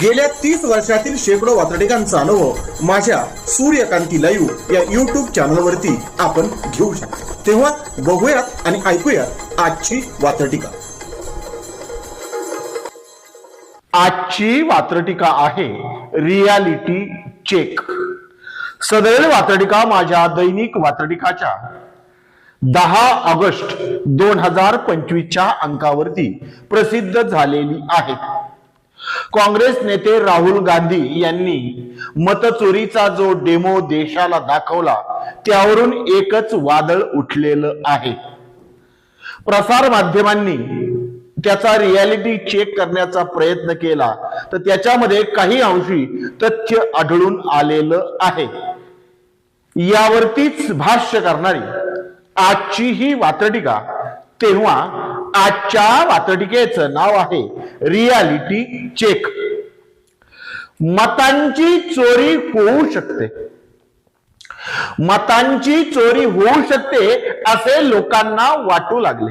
गेल्या तीस वर्षातील शेकडो वातडिकांचा अनुभव माझ्या सूर्यकांती लाईव्ह या युट्यूब चॅनलवरती आपण घेऊ शकतो. तेव्हा बघूयात आणि ऐकूयात आजची वातडिका आजची वात्रटिका आहे रियालिटी चेक सदरील वात्रटिका माझ्या दैनिक वात्रटिकाच्या दहा ऑगस्ट दोन हजार पंचवीसच्या अंकावरती प्रसिद्ध झालेली आहे. काँग्रेस नेते राहुल गांधी यांनी मतचोरीचा जो डेमो देशाला दाखवला त्यावरून एकच वादळ उठलेलं आहे. प्रसार माध्यमांनी त्याचा रियालिटी चेक करण्याचा प्रयत्न केला तर त्याच्यामध्ये काही अंशी तथ्य आढळून आलेलं आहे. यावरतीच भाष्य करणारी आजची ही वात्रटिका तेव्हा आजच्या वातटिकेचं नाव आहे रियालिटी चेक मतांची चोरी होऊ शकते. मतांची चोरी होऊ शकते असे लोकांना वाटू लागले.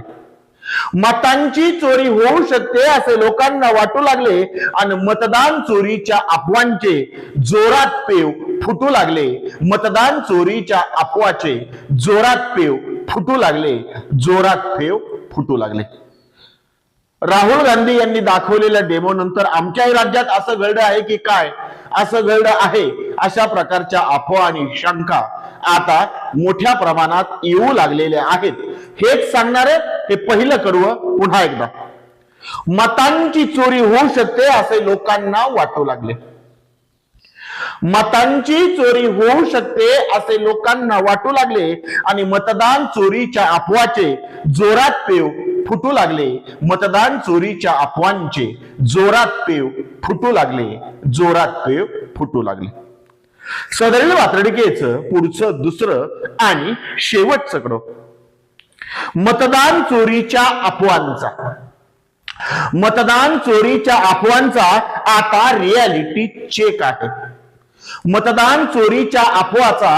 मतांची चोरी होऊ शकते असे लोकांना वाटू लागले आणि मतदान चोरीच्या अफवांचे जोरात पेव फुटू लागले. मतदान चोरीच्या अफवाचे जोरात पेव फुटू लागले. जोरात पेव फुटू लागले. राहुल गांधी यांनी दाखवलेल्या डेमो नंतर आमच्याही राज्यात असं घडलं आहे की काय? असं घडलं आहे अशा प्रकारच्या अफवा आणि शंका आता मोठ्या प्रमाणात येऊ लागलेल्या आहेत. हेच सांगणारे हे पहिलं कडवं पुन्हा एकदा. मतांची चोरी होऊ शकते असे लोकांना वाटू लागले. मतांची चोरी होऊ शकते असे लोकांना वाटू लागले आणि मतदान चोरीच्या अफवाचे जोरात पेव फुटू लागले. मतदान चोरीच्या अफवांचे जोरात पेव फुटू लागले. जोरात पेव फुटू लागले. सदैव वात्रडिकेचं पुढचं दुसरं आणि शेवटचं कडो. मतदान चोरीच्या अफवांचा. मतदान चोरीच्या अफवांचा आता रियालिटी चेक आहे. मतदान चोरीच्या अफवाचा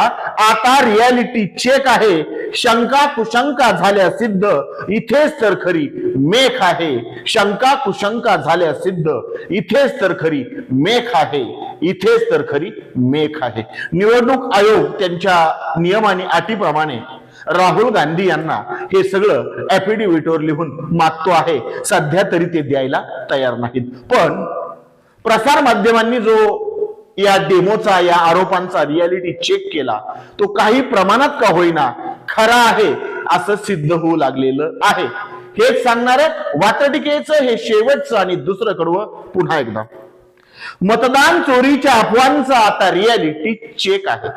आता रियालिटी चेक आहे. शंका कुशंका झाल्या सिद्ध. इथेच तर खरी मेख आहे. शंका कुशंका झाल्या सिद्ध. इथेच तर खरी मेख आहे. इथेच तर खरी मेख आहे. निवडणूक आयोग त्यांच्या नियम आणि अटीप्रमाणे राहुल गांधी यांना हे सगळं ऍफिडेव्हिटवर लिहून मागतो आहे. सध्या तरी ते द्यायला तयार नाहीत. पण प्रसार माध्यमांनी जो या डेमोचा या आरोपांचा रियालिटी चेक केला. तो काही प्रमाणात का होईना खरा आहे असं सिद्ध होऊ लागलेलं आहे. हेच सांगणार वातटिकेचं हे शेवटचं आणि दुसरं कडवं पुन्हा एकदा. मतदान चोरीच्या अफवांचा आता रियालिटी चेक आहे.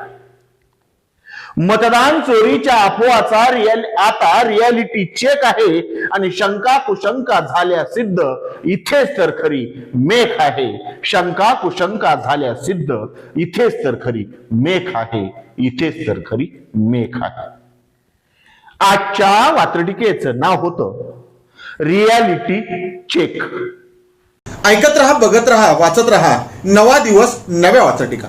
मतदान चोरीच्या अफवाचा रियल आता रियालिटी चेक आहे आणि शंका कुशंका झाल्या सिद्ध. इथेच तर खरी मेख आहे. शंका कुशंका झाल्या सिद्ध. इथेच तर खरी मेख आहे. इथेच तर खरी मेख आहे. आजच्या वात्रटिकेचं नाव होतं रियालिटी चेक ऐकत रहा बघत रहा वाचत रहा. नवा दिवस नव्या वाचटिका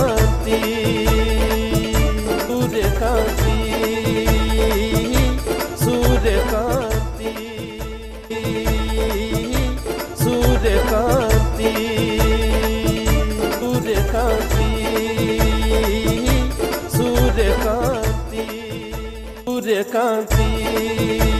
सूर्यकांती